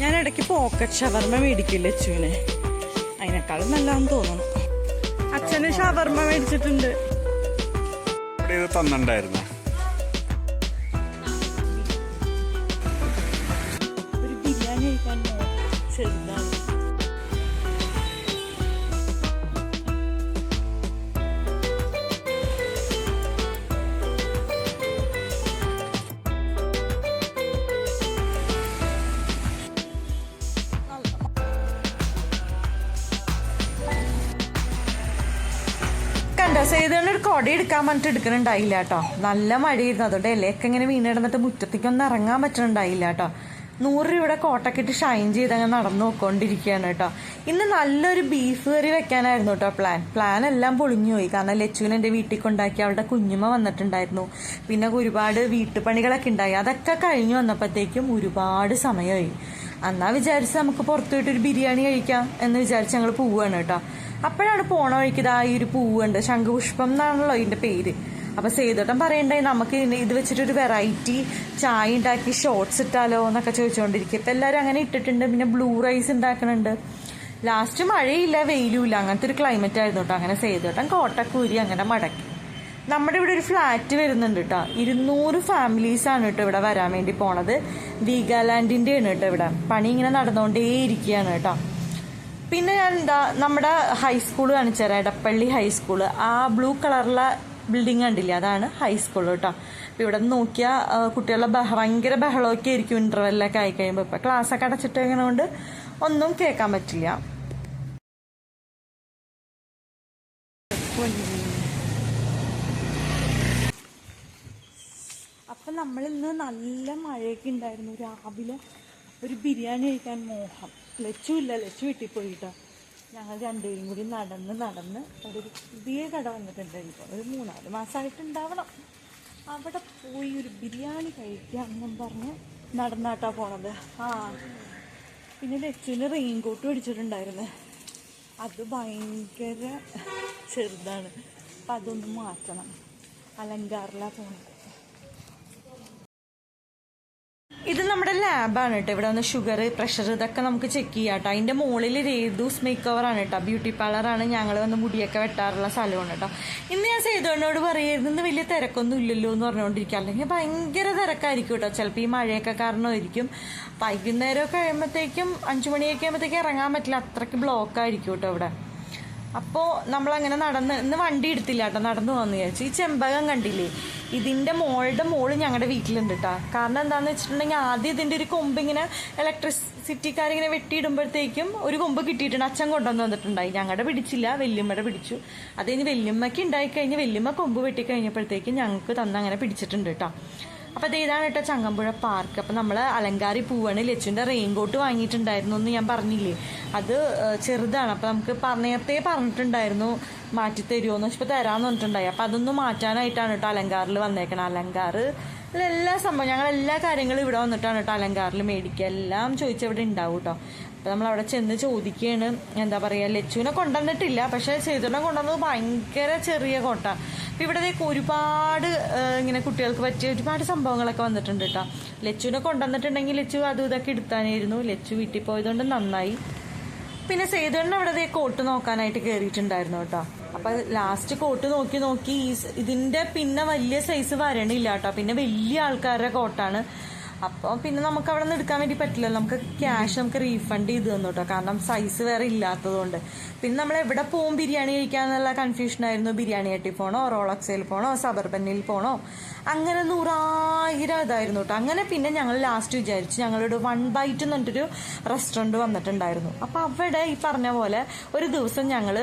ഞാൻ ഇടയ്ക്ക് പോക്കറ്റ് ഷവർമ്മ മേടിക്കില്ല അച്ഛനെ? അതിനേക്കാളും നല്ലതാന്ന് തോന്നുന്നു അച്ഛന് ഷവർമ്മ മേടിച്ചിട്ടുണ്ട്. ഇവിടെ കണ്ടോ? സേതുവിന് ഒരു കൊട എടുക്കാൻ പറഞ്ഞിട്ട് എടുക്കണുണ്ടായില്ല കേട്ടോ. നല്ല മഴയായിരുന്നു. അതുകൊണ്ട് ഇലയൊക്കെ ഇങ്ങനെ വീണ് കിടന്നിട്ട് മുറ്റത്തേക്കൊന്നും ഇറങ്ങാൻ പറ്റണുണ്ടായില്ല കേട്ടോ. നൂറ് രൂപയുടെ കോട്ടൊക്കെ ഇട്ട് ഷൈൻ ചെയ്ത് അങ്ങ് നടന്നു നോക്കൊണ്ടിരിക്കുകയാണ് കേട്ടോ. ഇന്ന് നല്ലൊരു ബീഫ് കറി വെക്കാനായിരുന്നു കേട്ടോ പ്ലാൻ പ്ലാൻ എല്ലാം പൊളിഞ്ഞു പോയി. കാരണം ലച്ചുവിന് എന്റെ വീട്ടിൽ കൊണ്ടാക്കി അവളുടെ കുഞ്ഞുമ്മ വന്നിട്ടുണ്ടായിരുന്നു. പിന്നെ ഒരുപാട് വീട്ടുപണികളൊക്കെ ഉണ്ടായി. അതൊക്കെ കഴിഞ്ഞു വന്നപ്പോഴത്തേക്കും ഒരുപാട് സമയമായി. എന്നാ വിചാരിച്ച് നമുക്ക് പുറത്തു പോയിട്ട് ഒരു ബിരിയാണി കഴിക്കാം എന്ന് വിചാരിച്ച് ഞങ്ങൾ പോവുകയാണ് കേട്ടോ. അപ്പോഴാണ് പോണ വഴിക്ക് ഇതാ ഈ ഒരു പൂവുണ്ട് ശംഖുപുഷ്പം എന്നാണല്ലോ ഇതിന്റെ പേര്. അപ്പൊ സേതോട്ടം പറയണ്ടേ നമുക്ക് ഇത് വെച്ചിട്ടൊരു വെറൈറ്റി ചായ ഉണ്ടാക്കി ഷോർട്സ് ഇട്ടാലോ എന്നൊക്കെ ചോദിച്ചുകൊണ്ടിരിക്കും ഇപ്പൊ എല്ലാവരും അങ്ങനെ ഇട്ടിട്ടുണ്ട്. പിന്നെ ബ്ലൂ റൈസ് ഉണ്ടാക്കുന്നുണ്ട് ലാസ്റ്റ് മഴയില്ല വെയിലും ഇല്ല അങ്ങനത്തെ ഒരു ക്ലൈമറ്റ് ആയിരുന്നു കേട്ടോ അങ്ങനെ സേതോട്ടം കോട്ടക്കൂരി അങ്ങനെ മടക്കി. നമ്മുടെ ഇവിടെ ഒരു ഫ്ലാറ്റ് വരുന്നുണ്ട് കേട്ടോ ഇരുന്നൂറ് ഫാമിലീസ് ആണ് കേട്ടോ ഇവിടെ വരാൻ വേണ്ടി പോണത്. വീഗാലാൻഡിന്റെ ആണ് കേട്ടോ ഇവിടെ. പണി ഇങ്ങനെ നടന്നുകൊണ്ടേ ഇരിക്കുകയാണ് കേട്ടോ പിന്നെ ഞാൻ എന്താ നമ്മുടെ ഹൈസ്കൂൾ കാണിച്ചു തരാം എടപ്പള്ളി ഹൈസ്കൂൾ ആ ബ്ലൂ കളറിലെ ബിൽഡിംഗ് കണ്ടില്ലേ? അതാണ് ഹൈസ്കൂൾ കേട്ടോ അപ്പം ഇവിടെ നിന്ന് നോക്കിയാൽ കുട്ടികളുടെ ബഹ ഭയങ്കര ബഹളമൊക്കെ ആയിരിക്കും ഇന്റർവെല്ലൊക്കെ ആയി കഴിയുമ്പോൾ ഇപ്പം ക്ലാസ് ഒക്കെ കഴിഞ്ഞതുകൊണ്ട് ഒന്നും കേൾക്കാൻ പറ്റില്ല. അപ്പം നമ്മളിന്ന് നല്ല മഴയൊക്കെ ഉണ്ടായിരുന്നു. രാവിലെ ഒരു ബിരിയാണി കഴിക്കാൻ മോഹം. ലച്ചു ഇല്ല ലച്ചു വീട്ടിൽ ഞങ്ങൾ രണ്ടുപേരും കൂടി നടന്ന് നടന്ന് ഒരു പുതിയ കട വന്നിട്ടുണ്ട് ഒരു മൂന്നാൽ മാസമായിട്ടുണ്ടാവണം അവിടെ പോയി ഒരു ബിരിയാണി കഴിക്കാം എന്നും പറഞ്ഞ് നടന്നാട്ടാ പോണത്. ആ. പിന്നെ ലച്ചുവിന് റെയിൻ കോട്ട് മേടിച്ചിട്ടുണ്ടായിരുന്നു. അത് ഭയങ്കര ചെറുതാണ്. അപ്പം അതൊന്ന് മാറ്റണം. അലങ്കാറിലാണ് പോണത്. ഇത് നമ്മുടെ ലാബാണ് കേട്ടോ ഇവിടെ വന്ന് ഷുഗർ പ്രഷർ ഇതൊക്കെ നമുക്ക് ചെക്ക് ചെയ്യാം കേട്ടോ അതിന്റെ മുകളിൽ രേതൂസ് മേക്ക് ആണ് കേട്ടോ ബ്യൂട്ടി പാർലറാണ് ഞങ്ങൾ വന്ന് മുടിയൊക്കെ വെട്ടാറുള്ള സ്ഥലമാണ് കേട്ടോ ഇന്ന് ഞാൻ സേതുവിനോട് പറയുന്നത് ഇന്ന് വലിയ തിരക്കൊന്നും ഇല്ലല്ലോ എന്ന് പറഞ്ഞുകൊണ്ടിരിക്കുക. അല്ലെങ്കിൽ ഭയങ്കര തിരക്കായിരിക്കും കേട്ടോ ചിലപ്പോൾ ഈ മഴയൊക്കെ കാരണമായിരിക്കും. വൈകുന്നേരമൊക്കെ കഴിയുമ്പോഴത്തേക്കും അഞ്ചു മണിയൊക്കെ ആകുമ്പോഴത്തേക്കും ഇറങ്ങാൻ പറ്റില്ല. അത്രയ്ക്ക് ബ്ലോക്ക് ആയിരിക്കും കേട്ടോ ഇവിടെ. അപ്പോൾ നമ്മളങ്ങനെ നടന്ന് ഇന്ന് വണ്ടി എടുത്തില്ല കേട്ടോ നടന്നു വന്നു വിചാരിച്ചു. ഈ ചെമ്പകം കണ്ടില്ലേ? ഇതിന്റെ മോളുടെ മോൾ ഞങ്ങളുടെ വീട്ടിലുണ്ട് കേട്ടോ കാരണം എന്താണെന്ന് വെച്ചിട്ടുണ്ടെങ്കിൽ ആദ്യം ഇതിന്റെ ഒരു കൊമ്പ് ഇങ്ങനെ ഇലക്ട്രിസിറ്റിക്കാരിങ്ങനെ വെട്ടിയിടുമ്പോഴത്തേക്കും ഒരു കൊമ്പ് കിട്ടിയിട്ടുണ്ട്. അച്ഛൻ കൊണ്ടുവന്ന് വന്നിട്ടുണ്ടായി ഞങ്ങളുടെ പിടിച്ചില്ല വല്യമ്മയുടെ പിടിച്ചു. അത് കഴിഞ്ഞ് വല്യമ്മയ്ക്ക് ഉണ്ടായിക്കഴിഞ്ഞ് വല്യമ്മ കൊമ്പ് വെട്ടിക്കഴിഞ്ഞപ്പോഴത്തേക്കും ഞങ്ങൾക്ക് തന്ന് അങ്ങനെ പിടിച്ചിട്ടുണ്ട് കേട്ടോ അപ്പൊ അത് ഇതാണ് കേട്ടോ ചങ്ങമ്പുഴ പാർക്ക് അപ്പൊ നമ്മൾ അലങ്കാരി പൂവാണ് ലച്ചുവിന്റെ റെയിൻകോട്ട് വാങ്ങിയിട്ടുണ്ടായിരുന്നു എന്ന് ഞാൻ പറഞ്ഞില്ലേ? അത് ചെറുതാണ്. അപ്പൊ നമുക്ക് നേരത്തെ പറഞ്ഞിട്ടുണ്ടായിരുന്നു മാറ്റി തരുമോന്ന് വെച്ചപ്പോ തരാന്ന് പറഞ്ഞിട്ടുണ്ടായി. അപ്പൊ അതൊന്ന് മാറ്റാനായിട്ടാണ് കേട്ടോ അലങ്കാറിൽ വന്നേക്കണം. അലങ്കാറ് എല്ലാ സംഭവം ഞങ്ങൾ എല്ലാ കാര്യങ്ങളും ഇവിടെ വന്നിട്ടാണ് കേട്ടോ അലങ്കാറിൽ മേടിക്കുക എല്ലാം ചോദിച്ചവിടെ ഉണ്ടാവും കേട്ടോ. അപ്പൊ നമ്മൾ അവിടെ ചെന്ന് ചോദിക്കുകയാണ് എന്താ പറയാ ലച്ചുവിനെ കൊണ്ടുവന്നിട്ടില്ല. പക്ഷെ സേതുവിനെ കൊണ്ടുവന്നത് ഭയങ്കര ചെറിയ കോട്ട. അപ്പൊ ഇവിടെ ദേ ഒരുപാട് ഇങ്ങനെ കുട്ടികൾക്ക് പറ്റിയ ഒരുപാട് സംഭവങ്ങളൊക്കെ വന്നിട്ടുണ്ട് കേട്ടോ. ലച്ചുവിനെ കൊണ്ടുവന്നിട്ടുണ്ടെങ്കിൽ ലച്ചു അതും ഇതൊക്കെ എടുത്താനായിരുന്നു. ലച്ചു വീട്ടിൽ പോയതുകൊണ്ട് നന്നായി. പിന്നെ സേതുവിന് അവിടെ കോട്ട് നോക്കാനായിട്ട് കയറിയിട്ടുണ്ടായിരുന്നു കേട്ടോ. അപ്പൊ ലാസ്റ്റ് കോട്ട് നോക്കി നോക്കി ഇതിന്റെ പിന്നെ വലിയ സൈസ് വരണില്ല കേട്ടോ. പിന്നെ വലിയ ആൾക്കാരുടെ കോട്ടാണ് അപ്പോൾ പിന്നെ നമുക്ക് അവിടെ നിന്ന് എടുക്കാൻ വേണ്ടി പറ്റില്ല നമുക്ക് ക്യാഷ് നമുക്ക് റീഫണ്ട് ചെയ്ത് തന്നു കേട്ടോ കാരണം സൈസ് വേറെ ഇല്ലാത്തതുകൊണ്ട്. പിന്നെ നമ്മൾ എവിടെ പോകും ബിരിയാണി കഴിക്കാന്നുള്ള കൺഫ്യൂഷൻ ആയിരുന്നു. ബിരിയാണി ഹട്ടിൽ പോണോ റോളക്സയിൽ പോണോ സബർബനിൽ പോണോ? അങ്ങനെ നൂറായിരം ഇതായിരുന്നു കേട്ടോ അങ്ങനെ പിന്നെ ഞങ്ങൾ ലാസ്റ്റ് വിചാരിച്ചു ഞങ്ങളൊരു വൺ ബൈറ്റ് എന്ന് പറഞ്ഞിട്ടൊരു റെസ്റ്റോറന്റ് വന്നിട്ടുണ്ടായിരുന്നു. അപ്പോൾ അവിടെ ഈ പറഞ്ഞ പോലെ ഒരു ദിവസം ഞങ്ങൾ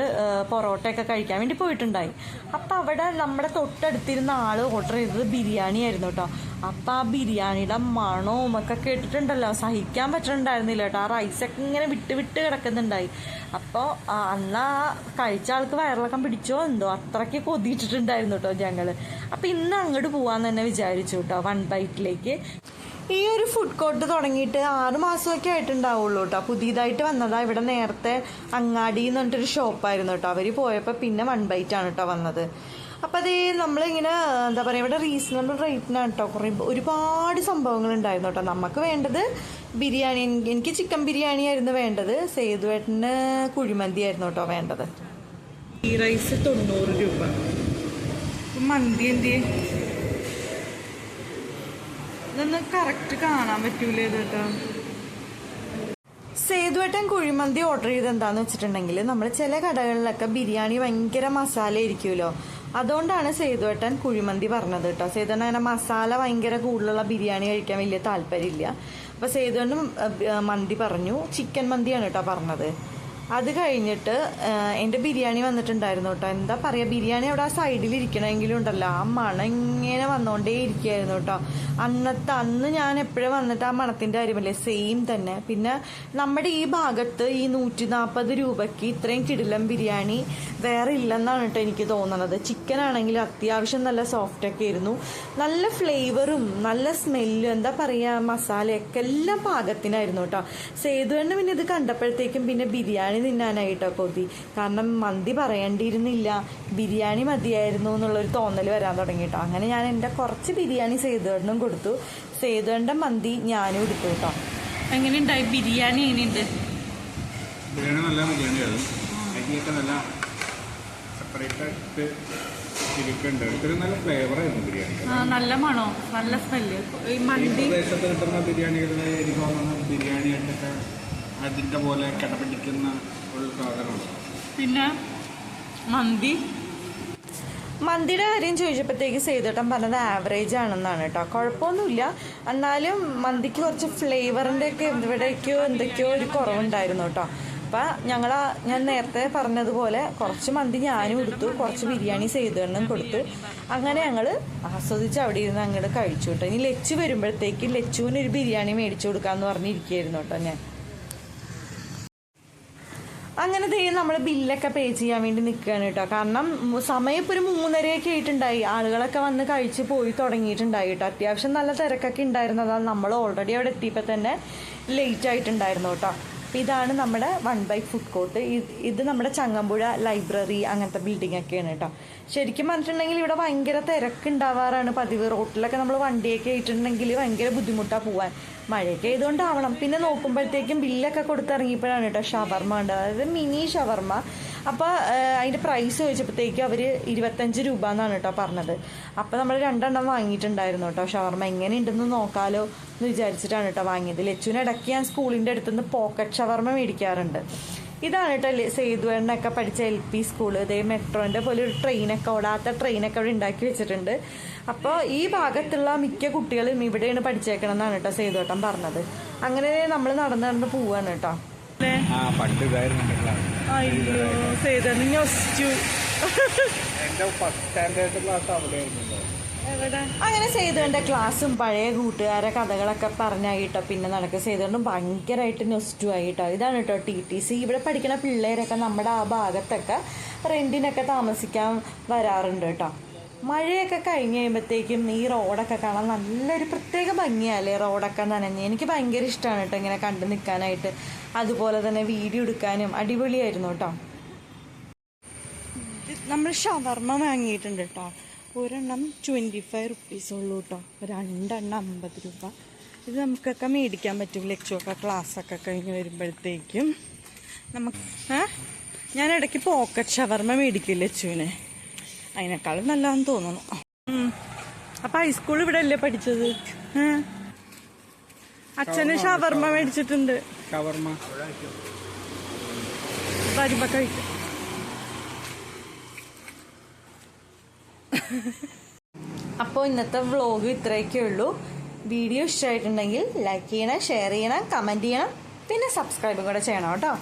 പൊറോട്ടയൊക്കെ കഴിക്കാൻ വേണ്ടി പോയിട്ടുണ്ടായി. അപ്പോൾ അവിടെ നമ്മുടെ തൊട്ടടുത്തിരുന്ന ആൾ ഓർഡർ ചെയ്തത് ബിരിയാണി ആയിരുന്നു കേട്ടോ അപ്പോൾ ആ ബിരിയാണിയുടെ മണവും ഒക്കെ കേട്ടിട്ടുണ്ടല്ലോ. സഹിക്കാൻ പറ്റുന്നുണ്ടായിരുന്നില്ല കേട്ടോ. ആ റൈസൊക്കെ ഇങ്ങനെ വിട്ട് വിട്ട് കിടക്കുന്നുണ്ടായി. അപ്പോൾ അന്ന് കഴിച്ച ആൾക്ക് വയറിളക്കം പിടിച്ചോ എന്തോ അത്രയ്ക്ക് കൊതിയിട്ടിട്ടുണ്ടായിരുന്നു കേട്ടോ ഞങ്ങൾ അപ്പം ഇന്ന് അങ്ങോട്ട് പോകാമെന്ന് തന്നെ വിചാരിച്ചു കേട്ടോ വൺ ബൈറ്റിലേക്ക്. ഈ ഒരു ഫുഡ് കോർട്ട് തുടങ്ങിയിട്ട് ആറ് മാസമൊക്കെ ആയിട്ടുണ്ടാവുള്ളൂ കേട്ടോ. പുതിയതായിട്ട് വന്നതാ ഇവിടെ നേരത്തെ അങ്ങാടി എന്ന് പറഞ്ഞിട്ടൊരു ഷോപ്പായിരുന്നു കേട്ടോ. അവർ പോയപ്പോൾ പിന്നെ വൺ ബൈറ്റ് ആണ് കേട്ടോ വന്നത്. അപ്പം അതേ നമ്മളിങ്ങനെ എന്താ പറയുക ഇവിടെ റീസണബിൾ റേറ്റിനാണ് കേട്ടോ കുറേ ഒരുപാട് സംഭവങ്ങൾ ഉണ്ടായിരുന്നു കേട്ടോ നമുക്ക് വേണ്ടത് ബിരിയാണി എനിക്ക് ചിക്കൻ ബിരിയാണി ആയിരുന്നു വേണ്ടത്. സേതുവേട്ടന് കുഴിമന്തി ആയിരുന്നു കേട്ടോ വേണ്ടത്. ഈ റൈസ് തൊണ്ണൂറ് രൂപ. മന്തി എന്ത് ഇതൊന്ന് കറക്റ്റ് കാണാൻ പറ്റൂലേ ഇത് കേട്ടോ. സേതുവേട്ടൻ കുഴിമന്തി ഓർഡർ ചെയ്ത് എന്താണെന്ന് വെച്ചിട്ടുണ്ടെങ്കിൽ നമ്മൾ ചില കടകളിലൊക്കെ ബിരിയാണി ഭയങ്കര മസാല ആയിരിക്കുമല്ലോ അതുകൊണ്ടാണ് സേതുവേട്ടൻ കുഴിമന്തി പറഞ്ഞത് കേട്ടോ. സേതുവേട്ടൻ അങ്ങനെ മസാല ഭയങ്കര കൂടുതലുള്ള ബിരിയാണി കഴിക്കാൻ വലിയ താല്പര്യമില്ല. അപ്പോൾ സേതുവേട്ടൻ മന്തി പറഞ്ഞു. ചിക്കൻ മന്തിയാണ് കേട്ടോ പറഞ്ഞത്. അത് കഴിഞ്ഞിട്ട് എന്റെ ബിരിയാണി വന്നിട്ടുണ്ടായിരുന്നു കേട്ടോ. എന്താ പറയുക ബിരിയാണി അവിടെ ആ സൈഡിൽ ഇരിക്കണമെങ്കിലും ഉണ്ടല്ലോ. ആ മണം ഇങ്ങനെ വന്നുകൊണ്ടേ ഇരിക്കുകയായിരുന്നു കേട്ടോ. അന്നത്തെ അന്ന് ഞാൻ എപ്പോഴും വന്നിട്ട് ആ മണത്തിന്റെ കാര്യമല്ലേ? സെയിം തന്നെ. പിന്നെ നമ്മുടെ ഈ ഭാഗത്ത് ഈ നൂറ്റി നാൽപ്പത് രൂപയ്ക്ക് ഇത്രയും കിടിലം ബിരിയാണി വേറെ ഇല്ലെന്നാണ് കേട്ടോ എനിക്ക് തോന്നുന്നത് ചിക്കൻ ആണെങ്കിൽ അത്യാവശ്യം നല്ല സോഫ്റ്റൊക്കെ ആയിരുന്നു. നല്ല ഫ്ലേവറും നല്ല സ്മെല്ലും എന്താ പറയുക മസാലയൊക്കെ എല്ലാം പാകത്തിനായിരുന്നു കേട്ടോ. സേതുവണ്ണ പിന്നെ ഇത് കണ്ടപ്പോഴത്തേക്കും പിന്നെ ബിരിയാണി തിന്നാനായിട്ടോ കൊതി. കാരണം മന്തി പറയേണ്ടിയിരുന്നില്ല. ബിരിയാണി മതിയായിരുന്നു എന്നുള്ളൊരു തോന്നൽ വരാൻ തുടങ്ങിയിട്ടോ. അങ്ങനെ ഞാൻ എന്റെ കുറച്ച് ബിരിയാണി സേതുവണ്ണും കൊടുത്തു. സേതുവേണ്ട മന്തി ഞാനും എടുത്തു കേട്ടോ. എങ്ങനെയുണ്ടായി? ബിരിയാണി എങ്ങനെയുണ്ട്? ബിരിയാണി നല്ല ബിരിയാണിയാണ് അരിയൊക്കെ നല്ല സെപ്പറേറ്റ് ആയിട്ട് നല്ല ബിരിയാണി. മണോ? നല്ല സ്മെല്ല് ഈ മന്തി പ്രദേശത്ത് കിട്ടുന്ന ബിരിയാണികളിൽ എനിക്ക് തോന്നുന്നത് ബിരിയാണിയായിട്ടൊക്കെ അതിന്റെ പോലെ കിടപിടിക്കുന്ന ഒരു സാധനമാണ്. പിന്നെ മന്തി. മന്തിയുടെ കാര്യം ചോദിച്ചപ്പോഴത്തേക്ക് സേതുട്ടൻ പറഞ്ഞത് ആവറേജ് ആണെന്നാണ് കേട്ടോ കുഴപ്പമൊന്നുമില്ല. എന്നാലും മന്തിക്ക് കുറച്ച് ഫ്ലേവറിന്റെ ഒക്കെ എവിടേക്കോ എന്തൊക്കെയോ ഒരു കുറവുണ്ടായിരുന്നു കേട്ടോ അപ്പം ഞങ്ങൾ ഞാൻ നേരത്തെ പറഞ്ഞതുപോലെ കുറച്ച് മന്തി ഞാനും എടുത്തു. കുറച്ച് ബിരിയാണി സേതുവണ്ണം കൊടുത്തു. അങ്ങനെ ഞങ്ങൾ ആസ്വദിച്ച് അവിടെ ഇരുന്ന് അങ്ങോട്ട് കഴിച്ചു കേട്ടോ ഇനി ലച്ചു വരുമ്പോഴത്തേക്ക് ലച്ചുവിന് ഒരു ബിരിയാണി മേടിച്ചു കൊടുക്കാമെന്ന് പറഞ്ഞിരിക്കുകയായിരുന്നു കേട്ടോ ഞാൻ. അങ്ങനെ ദേ നമ്മൾ ബില്ലൊക്കെ പേ ചെയ്യാൻ വേണ്ടി നിൽക്കുകയാണ് കേട്ടോ കാരണം സമയം ഇപ്പോൾ ഒരു മൂന്നരയൊക്കെ ആയിട്ടുണ്ടായി. ആളുകളൊക്കെ വന്ന് കഴിച്ച് പോയി തുടങ്ങിയിട്ടുണ്ടായി കേട്ടോ അത്യാവശ്യം നല്ല തിരക്കൊക്കെ ഉണ്ടായിരുന്നതാണ് നമ്മൾ ഓൾറെഡി അവിടെ എത്തിയപ്പോൾ തന്നെ ലേറ്റ് ആയിട്ടുണ്ടായിരുന്നു കേട്ടോ അപ്പോൾ ഇതാണ് നമ്മുടെ വൺ ബൈ ഫുഡ് കോർട്ട് ഇത് നമ്മുടെ ചങ്ങമ്പുഴ ലൈബ്രറി അങ്ങനത്തെ ബിൽഡിംഗ് ഒക്കെയാണ് കേട്ടോ ശരിക്കും പറഞ്ഞിട്ടുണ്ടെങ്കിൽ ഇവിടെ ഭയങ്കര തിരക്കുണ്ടാവാറാണ് പതിവ്. റോട്ടിലൊക്കെ നമ്മൾ വണ്ടിയൊക്കെ ആയിട്ടുണ്ടെങ്കിൽ ഭയങ്കര ബുദ്ധിമുട്ടാണ് പോവാൻ. മഴയൊക്കെ ആയതുകൊണ്ടാവണം. പിന്നെ നോക്കുമ്പോഴത്തേക്കും ബില്ലൊക്കെ കൊടുത്തിറങ്ങിയപ്പോഴാണ് കേട്ടോ ഷവർമ്മ ഉണ്ട് അതായത് മിനി ഷവർമ. അപ്പോൾ അതിന്റെ പ്രൈസ് ചോദിച്ചപ്പോഴത്തേക്കും അവർ ഇരുപത്തഞ്ച് രൂപ എന്നാണ് കേട്ടോ പറഞ്ഞത്. അപ്പോൾ നമ്മൾ രണ്ടെണ്ണം വാങ്ങിയിട്ടുണ്ടായിരുന്നു കേട്ടോ. ഷവർമ്മ എങ്ങനെയുണ്ടെന്ന് നോക്കാലോ എന്ന് വിചാരിച്ചിട്ടാണ് കേട്ടോ വാങ്ങിയത്. ലച്ചുവിന് ഇടയ്ക്ക് ഞാൻ സ്കൂളിന്റെ അടുത്തുനിന്ന് പോക്കറ്റ് ഷവർമ്മ മേടിക്കാറുണ്ട്. ഇതാണ് കേട്ടോ അല്ലേ സേതുവേണ്ണൊക്കെ പഠിച്ച എൽ പി സ്കൂൾ ഇതേ മെട്രോന്റെ പോലെ ഒരു ട്രെയിനൊക്കെ ഓടാത്ത ട്രെയിനൊക്കെ അവിടെ ഉണ്ടാക്കി വെച്ചിട്ടുണ്ട്. അപ്പോൾ ഈ ഭാഗത്തുള്ള മിക്ക കുട്ടികളും ഇവിടെയാണ് പഠിച്ചേക്കണം എന്നാണ് കേട്ടോ സേതുവേട്ടൻ പറഞ്ഞത്. അങ്ങനെ നമ്മൾ നടന്ന് നടന്ന് പോവാണ് കേട്ടോ. ആ പണ്ട് ഇതായിരുന്നു അയ്യോ സേതു ഞാൻ ഫസ്റ്റ് സ്റ്റാൻഡേർഡ് ക്ലാസ് അവിടെയായിരുന്നു. അങ്ങനെ സേതുവിന്റെ ക്ലാസ്സും പഴയ കൂട്ടുകാരെ കഥകളൊക്കെ പറഞ്ഞായിട്ടോ പിന്നെ നടക്കുക സേതുകൊണ്ടും ഭയങ്കരമായിട്ട് നെസ്റ്റു ആയിട്ടോ. ഇതാണ് കേട്ടോ ടി ടി സി ഇവിടെ പഠിക്കുന്ന പിള്ളേരൊക്കെ നമ്മുടെ ആ ഭാഗത്തൊക്കെ റെന്റിനൊക്കെ താമസിക്കാൻ വരാറുണ്ട് കേട്ടോ മഴയൊക്കെ കഴിഞ്ഞ് കഴിയുമ്പോഴത്തേക്കും ഈ റോഡൊക്കെ കാണാൻ നല്ലൊരു പ്രത്യേക ഭംഗിയല്ലേ റോഡൊക്കെ നനഞ്ഞ്. എനിക്ക് ഭയങ്കര ഇഷ്ടമാണ് കേട്ടോ ഇങ്ങനെ കണ്ടു നിൽക്കാനായിട്ട് അതുപോലെ തന്നെ വീഡിയോ എടുക്കാനും അടിപൊളിയായിരുന്നു കേട്ടോ നമ്മൾ ഷവർമ്മ വാങ്ങിയിട്ടുണ്ട് കേട്ടോ ഒരെണ്ണം ട്വന്റി ഫൈവ് റുപ്പീസ് ഉള്ളൂ കേട്ടോ രണ്ടെണ്ണം അമ്പത് രൂപ. ഇത് നമുക്കൊക്കെ മേടിക്കാൻ പറ്റും ലക്ഷമൊക്കെ ക്ലാസ്സൊക്കെ കഴിഞ്ഞ് വരുമ്പോഴത്തേക്കും. നമുക്ക് ഞാൻ ഇടയ്ക്ക് പോക്കറ്റ് ഷവർമ്മ മേടിക്കും ലച്ചുവിന്. അതിനേക്കാളും നല്ലതെന്ന് തോന്നുന്നു. അപ്പം ഹൈസ്കൂൾ ഇവിടെ അല്ലേ പഠിച്ചത്? അച്ഛന് ഷവർമ മേടിച്ചിട്ടുണ്ട്. വരുമ്പോ കഴിക്കും. അപ്പോൾ ഇന്നത്തെ വ്ളോഗ് ഇത്രയൊക്കെ ഉള്ളൂ. വീഡിയോ ഇഷ്ടമായിട്ടുണ്ടെങ്കിൽ ലൈക്ക് ചെയ്യണം ഷെയർ ചെയ്യണം കമന്റ് ചെയ്യണം. പിന്നെ സബ്സ്ക്രൈബും കൂടെ ചെയ്യണം കേട്ടോ.